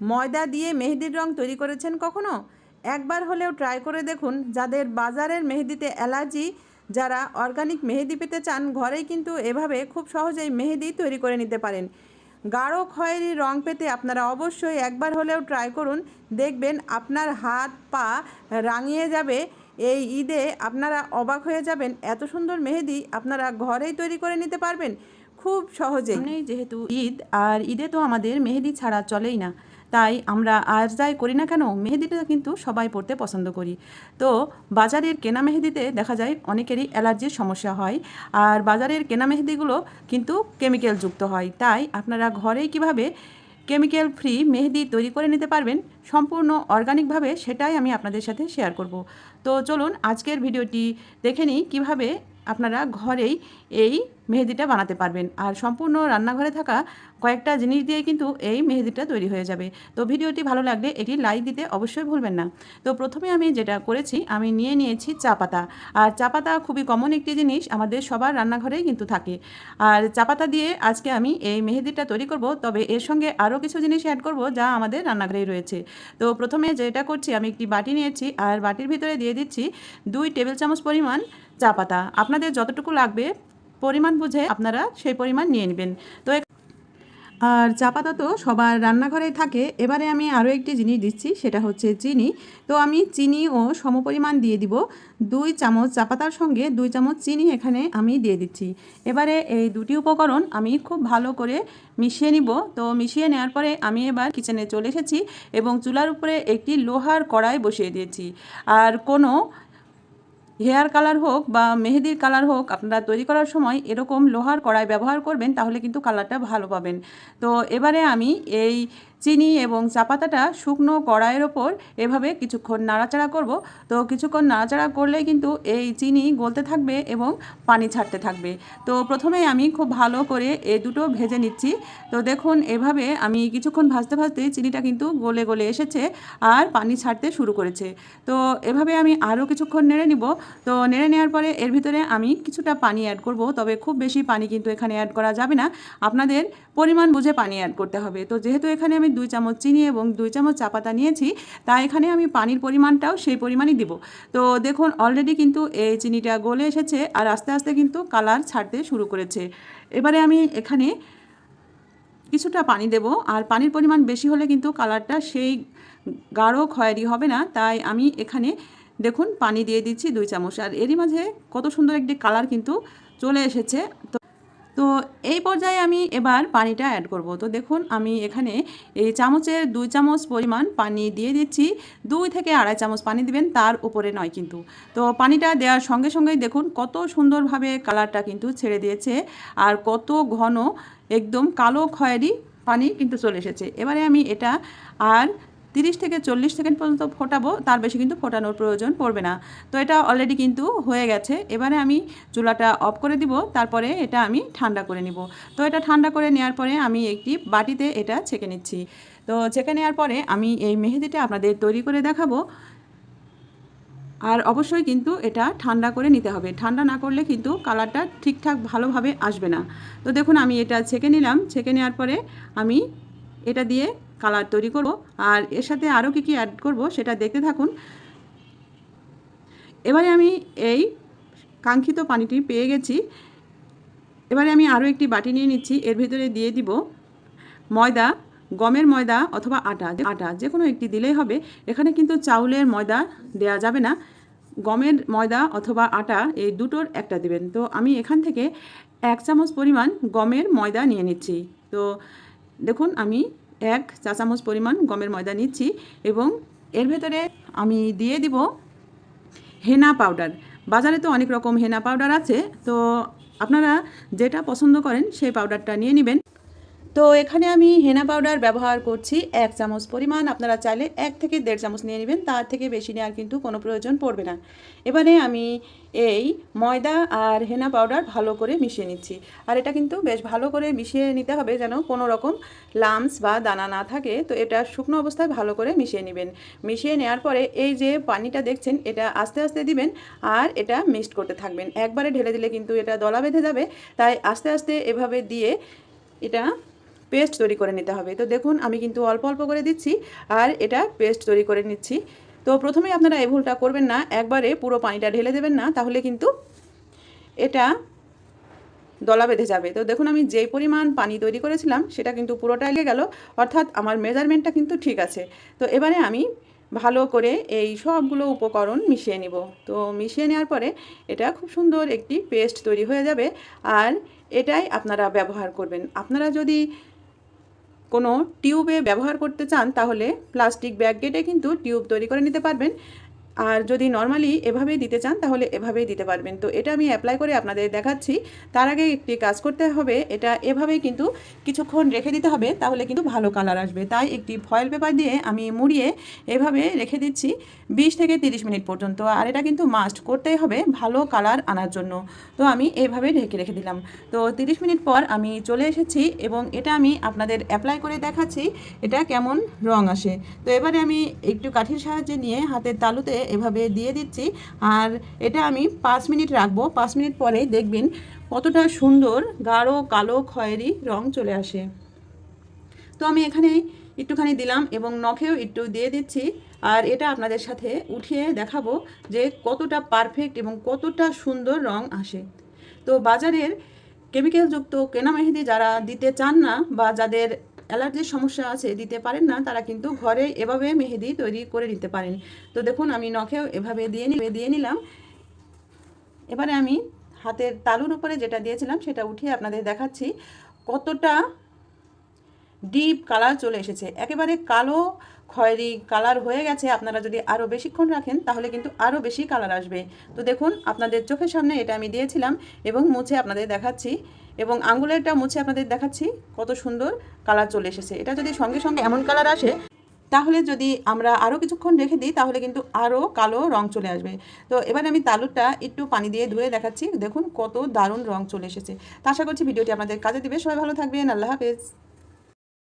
ময়দা দিয়ে মেহেদির রং তৈরি করেছেন কখনো? একবার হলেও ট্রাই করে দেখুন যাদের বাজারের মেহেদিতে অ্যালার্জি, যারা অর্গানিক মেহেদি পেতে চান, ঘরেই কিন্তু এভাবে খুব সহজেই মেহেদি তৈরি করে নিতে পারেন। গাঢ় খয়েরি রং পেতে আপনারা অবশ্যই একবার হলেও ট্রাই করুন। দেখবেন আপনার হাত পা রাঙিয়ে যাবে। এই ঈদে আপনারা অবাক হয়ে যাবেন এত সুন্দর মেহেদি আপনারা ঘরেই তৈরি করে নিতে পারবেন। খুব সহজে যেহেতু ঈদ, আর ঈদে তো আমাদের মেহেদি ছাড়া চলেই না। তাই আমরা আর যাই করি না কেন, মেহেদিটা কিন্তু সবাই পড়তে পছন্দ করি। তো বাজারের কেনা মেহেদিতে দেখা যায় অনেকেরই অ্যালার্জির সমস্যা হয় আর বাজারের কেনা মেহেদিগুলো কিন্তু কেমিক্যাল যুক্ত হয়। তাই আপনারা ঘরেই কীভাবে কেমিক্যাল ফ্রি মেহেদি তৈরি করে নিতে পারবেন, সম্পূর্ণ অর্গানিকভাবে সেটাই আমি আপনাদের সাথে শেয়ার করব। তো চলুন আজকের ভিডিওটি দেখে নিই কীভাবে আপনারা ঘরেই এই মেহেদিটা বানাতে পারবেন। আর সম্পূর্ণ রান্নাঘরে থাকা কয়েকটা জিনিস দিয়ে কিন্তু এই মেহেদিটা তৈরি হয়ে যাবে। তো ভিডিওটি ভালো লাগলে এটি লাইক দিতে অবশ্যই ভুলবেন না। তো প্রথমে আমি যেটা করেছি, আমি নিয়ে নিয়েছি চা পাতা। আর চা পাতা খুবই কমন একটি জিনিস আমাদের সবার রান্নাঘরেই কিন্তু থাকে। আর চা পাতা দিয়ে আজকে আমি এই মেহেদিটা তৈরি করব, তবে এর সঙ্গে আরও কিছু জিনিস অ্যাড করব যা আমাদের রান্নাঘরেই রয়েছে। তো প্রথমে যেটা করছি, আমি একটি বাটি নিয়েছি, আর বাটির ভিতরে দিয়ে দিচ্ছি দুই টেবিল চামচ পরিমাণ চা পাতা। আপনাদের যতটুকু লাগবে পরিমাণ বুঝে আপনারা সেই পরিমাণ নিয়ে নেবেন। তো আর চা পাতা তো সবার রান্নাঘরেই থাকে। এবারে আমি আরও একটি জিনিস দিচ্ছি, সেটা হচ্ছে চিনি। তো আমি চিনি ও সমপরিমাণ দিয়ে দিব। দুই চামচ চা পাতার সঙ্গে দুই চামচ চিনি এখানে আমি দিয়ে দিচ্ছি। এবারে এই দুটি উপকরণ আমি খুব ভালো করে মিশিয়ে নিব। তো মিশিয়ে নেওয়ার পরে আমি এবার কিচেনে চলে এসেছি এবং চুলার উপরে একটি লোহার কড়াই বসিয়ে দিয়েছি। আর কোনো হেয়ার কালার হোক বা মেহেদির কালার হোক, আপনারা তৈরি করার সময় এরকম লোহার কড়াই ব্যবহার করবেন, তাহলে কিন্তু কালারটা ভালো পাবেন। তো এবারে আমি এই চিনি এবং চা পাতাটা শুকনো কড়াইয়ের ওপর এভাবে কিছুক্ষণ নাড়াচাড়া করব। তো কিছুক্ষণ নাড়াচাড়া করলেই কিন্তু এই চিনি গলতে থাকবে এবং পানি ছাড়তে থাকবে। তো প্রথমে আমি খুব ভালো করে এ দুটো ভেজে নিচ্ছি। তো দেখুন, এভাবে আমি কিছুক্ষণ ভাজতে ভাজতে চিনিটা কিন্তু গলে গলে এসেছে আর পানি ছাড়তে শুরু করেছে। তো এভাবে আমি আরও কিছুক্ষণ নেড়ে নিব। তো নেড়ে নেওয়ার পরে এর ভিতরে আমি কিছুটা পানি অ্যাড করব। তবে খুব বেশি পানি কিন্তু এখানে অ্যাড করা যাবে না। আপনাদের পরিমাণ বুঝে পানি অ্যাড করতে হবে। তো যেহেতু এখানে আমি দুই চামচ চিনি এবং দুই চামচ চা পাতা নিয়েছি তাই এখানে আমি পানির পরিমাণটাও সেই পরিমাণই দিব। তো দেখুন অলরেডি কিন্তু এই চিনিটা গলে এসেছে আর আস্তে আস্তে কিন্তু কালার ছাড়তে শুরু করেছে। এবারে আমি এখানে কিছুটা পানি দেব আর পানির পরিমাণ বেশি হলে কিন্তু কালারটা সেই গাঢ় খয়েরি হবে না, তাই আমি এখানে দেখুন পানি দিয়ে দিচ্ছি দুই চামচ। আর এরই মাঝে কত সুন্দর একটি কালার কিন্তু চলে এসেছে। তো তো এই পর্যায়ে আমি এবার পানিটা অ্যাড করব। তো দেখুন, আমি এখানে এই চামচের দুই চামচ পরিমাণ পানি দিয়ে দিচ্ছি। দুই থেকে আড়াই চামচ পানি দিবেন, তার উপরে নয় কিন্তু। তো পানিটা দেওয়ার সঙ্গে সঙ্গেই দেখুন, কত সুন্দরভাবে কালারটা কিন্তু ছেড়ে দিয়েছে আর কত ঘন, একদম কালো খয়েরি পানি কিন্তু চলে এসেছে। এবারে আমি এটা আর তিরিশ থেকে চল্লিশ সেকেন্ড পর্যন্ত ফোটাবো, তার বেশি কিন্তু ফোটানোর প্রয়োজন পড়বে না। তো এটা অলরেডি কিন্তু হয়ে গেছে। এবারে আমি চুলাটা অফ করে দিব, তারপরে এটা আমি ঠান্ডা করে নিব। তো এটা ঠান্ডা করে নেওয়ার পরে আমি একটি বাটিতে এটা ছেঁকে নিচ্ছি। তো ছেঁকে নেওয়ার পরে আমি এই মেহেদিটা আপনাদের তৈরি করে দেখাবো। আর অবশ্যই কিন্তু এটা ঠান্ডা করে নিতে হবে। ঠান্ডা না করলে কিন্তু কালারটা ঠিকঠাক ভালোভাবে আসবে না। তো দেখুন, আমি এটা ছেঁকে নিলাম। ছেঁকে নেওয়ার পরে আমি এটা দিয়ে কালার তৈরি করব। আর এর সাথে আরও কী কী অ্যাড করব সেটা দেখতে থাকুন। এবারে আমি এই কাঙ্ক্ষিত পানিটি পেয়ে গেছি। এবারে আমি আরও একটি বাটি নিয়ে নিচ্ছি। এর ভিতরে দিয়ে দিব ময়দা, গমের ময়দা অথবা আটা। আটা যে কোনো একটি দিলেই হবে। এখানে কিন্তু চাউলের ময়দা দেয়া যাবে না। গমের ময়দা অথবা আটা, এই দুটোর একটা দিবেন। তো আমি এখান থেকে এক চামচ পরিমাণ গমের ময়দা নিয়ে নিচ্ছি। তো দেখুন, আমি এক চা চামচ পরিমাণ গমের ময়দা নিচ্ছি এবং এর ভেতরে আমি দিয়ে দিব হেনা পাউডার। বাজারে তো অনেক রকম হেনা পাউডার আছে, তো আপনারা যেটা পছন্দ করেন সেই পাউডারটা নিয়ে নেবেন। তো এখানে আমি হেনা পাউডার ব্যবহার করছি এক চামচ পরিমাণ। আপনারা চাইলে এক থেকে দেড় চামচ নিয়ে নেবেন, তার থেকে বেশি নেওয়ার কিন্তু কোনো প্রয়োজন পড়বে না। এবারে আমি এই ময়দা আর হেনা পাউডার ভালো করে মিশিয়ে নিচ্ছি। আর এটা কিন্তু বেশ ভালো করে মিশিয়ে নিতে হবে যেন কোনো রকম লামস বা দানা না থাকে। তো এটা শুকনো অবস্থায় ভালো করে মিশিয়ে নেবেন। মিশিয়ে নেওয়ার পরে এই যে পানিটা দেখছেন, এটা আস্তে আস্তে দিবেন আর এটা মিক্সড করতে থাকবেন। একবারে ঢেলে দিলে কিন্তু এটা দলা বেঁধে যাবে। তাই আস্তে আস্তে এভাবে দিয়ে এটা পেস্ট তৈরি করে নিতে হবে। তো দেখুন, আমি কিন্তু অল্প অল্প করে দিচ্ছি আর এটা পেস্ট তৈরি করে নিচ্ছি। তো প্রথমেই আপনারা এই ভুলটা করবেন না, একবারে পুরো পানিটা ঢেলে দেবেন না, তাহলে কিন্তু এটা দলা বেঁধে যাবে। তো দেখুন, আমি যেই পরিমাণ পানি তৈরি করেছিলাম, সেটা কিন্তু পুরোটা লেগে গেল। অর্থাৎ আমার মেজারমেন্টটা কিন্তু ঠিক আছে। তো এবারে আমি ভালো করে এই সবগুলো উপকরণ মিশিয়ে নিব। তো মিশিয়ে নেওয়ার পরে এটা খুব সুন্দর একটি পেস্ট তৈরি হয়ে যাবে। আর এটাই আপনারা ব্যবহার করবেন। আপনারা যদি কোনো টিউবে ব্যবহার করতে চান, তাহলে প্লাস্টিক ব্যাগ কেটে কিন্তু টিউব তৈরি করে নিতে পারবেন। আর যদি নর্মালি এভাবেই দিতে চান, তাহলে এভাবেই দিতে পারবেন। তো এটা আমি অ্যাপ্লাই করে আপনাদের দেখাচ্ছি। তার আগে একটি কাজ করতে হবে, এটা এভাবেই কিন্তু কিছুক্ষণ রেখে দিতে হবে, তাহলে কিন্তু ভালো কালার আসবে। তাই একটি ফয়েল পেপার দিয়ে আমি মুড়িয়ে এভাবে রেখে দিচ্ছি বিশ থেকে তিরিশ মিনিট পর্যন্ত। আর এটা কিন্তু মাস্ট করতেই হবে ভালো কালার আনার জন্য। তো আমি এইভাবে ঢেকে রেখে দিলাম। তো তিরিশ মিনিট পর আমি চলে এসেছি এবং এটা আমি আপনাদের অ্যাপ্লাই করে দেখাচ্ছি, এটা কেমন রং আসে। তো এবারে আমি একটু কাঠির সাহায্যে নিয়ে হাতের তালুতে এভাবে দিয়ে দিচ্ছি। আর এটা আমি পাঁচ মিনিট রাখব। পাঁচ মিনিট পরে দেখবেন কতটা সুন্দর গাঢ় কালো খয়েরি রং চলে আসে। তো আমি এখানে একটুখানি দিলাম এবং নখেও একটু দিয়ে দিচ্ছি। আর এটা আপনাদের সাথে উঠিয়ে দেখাবো যে কতটা পারফেক্ট এবং কতটা সুন্দর রং আসে। তো বাজারের কেমিক্যালযুক্ত কেনা মেহেদি যারা দিতে চান না বা যাদের অ্যালার্জির সমস্যা আছে, দিতে পারেন না, তারা কিন্তু ঘরে এভাবে মেহেদি তৈরি করে নিতে পারেন। তো দেখুন, আমি নখেও এভাবে দিয়ে নি, দিয়ে নিলাম। এবারে আমি হাতের তালুর উপরে যেটা দিয়েছিলাম, সেটা উঠিয়ে আপনাদের দেখাচ্ছি। কতটা ডিপ কালার চলে এসেছে। একেবারে কালো খয়েরি কালার হয়ে গেছে। আপনারা যদি আরও বেশিক্ষণ রাখেন, তাহলে কিন্তু আরও বেশি কালার আসবে। তো দেখুন, আপনাদের চোখের সামনে এটা আমি দিয়েছিলাম এবং মুছে আপনাদের দেখাচ্ছি। এবং আঙুলেরটা মুছে আপনাদের দেখাচ্ছি কত সুন্দর কালার চলে এসেছে। এটা যদি সঙ্গে সঙ্গে এমন কালার আসে, তাহলে যদি আমরা আরও কিছুক্ষণ রেখে দিই, তাহলে কিন্তু আরও কালো রং চলে আসবে। তো এবার আমি তালুরটা একটু পানি দিয়ে ধুয়ে দেখাচ্ছি। দেখুন কত দারুণ রং চলে এসেছে। তা আশা করছি ভিডিওটি আপনাদের কাজে দিবে। সবাই ভালো থাকবেন। আল্লাহ হাফেজ।